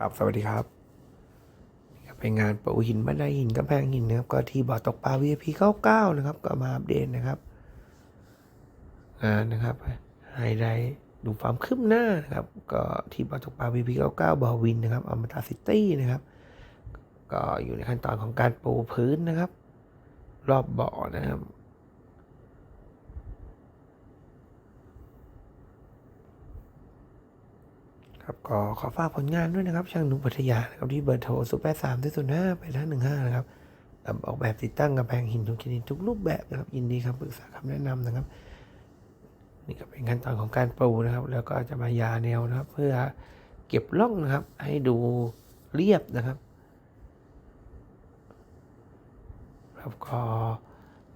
ครับ สวัสดีครับเป็นงานปูหินบันไดหินกำแพงหินนะครับ ก็ที่บ่อตกปลา VIP 99นะครับ ก็มาอัปเดตนะครับงานนะครับไฮไลท์ดูความคืบหน้านะครับ ก็ที่บ่อตกปลา VIP 99บ่อวินนะครับอมตะซิตี้นะครับ ก็อยู่ในขั้นตอนของการปูพื้นนะครับ รอบบ่อนะครับ ครับก็ขอฝากผลงานด้วยนะครับ ช่างหนุ่มพัทยานะครับที่เบอร์โทร0 8 3 0 5 8 5 1 5นะครับรับออกแบบติดตั้งกำแพงหินทุกชนิดทุกรูปแบบนะครับยินดีคำปรึกษาคำแนะนำนะครับ นี่ก็เป็นขั้นตอนของการปูนะครับ แล้วก็จะมายาแนวนะครับ เพื่อเก็บร่องนะครับ ให้ดูเรียบนะครับครับก็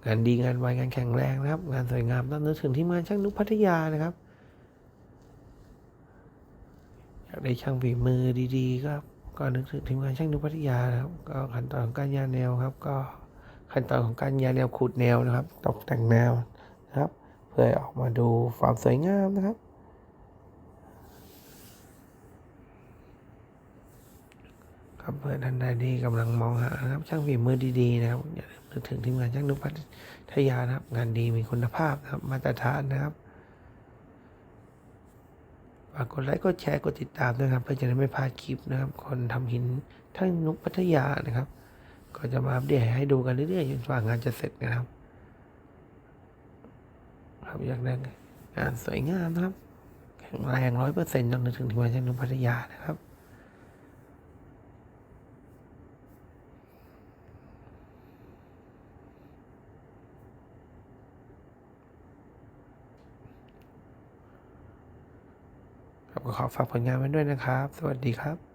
งานดีงานไวงานแข็งแรงนะครับ งานสวยงามต้องนึกถึงที่งานช่างนุพัทยานะครับ อยากได้ช่างฝีมือดีๆก็ก็นึกถึงทีมงานช่างนุพัทยาครับ ก็ขั้นตอนของการยาแนวครับ ก็ขั้นตอนของการยาแนวขูดแนวนะครับ ตกแต่งแนวนะครับ เพื่อออกมาดูความสวยงามนะครับครับเพื่อท่านใดที่กำลังมองหานะครับช่างฝีมือดีๆนะครับอย่าลืมนึกถึงทีมงานช่างนุพัทยานะครับ งานดีมีคุณภาพนะครับมาตรฐานนะครับ ฝากกดไลค์กดแชร์กดติดตามด้วยครับเพื่อจะได้ไม่พลาดคลิปนะครับ คนทำหินทั้งนุกพัทยานะครับ ก็จะมาอัปเดตให้ดูกันเรื่อยๆจนกว่างานจะเสร็จนะครับ ครับอยากได้งานสวยงามนะครับแข็งแรงร้อยเปอร์เซ็นต์ต้องนึกถึงที่มาจากนุกพัทยานะครับ ครับก็ ขอฝากผลงานไว้ด้วยนะครับ สวัสดีครับ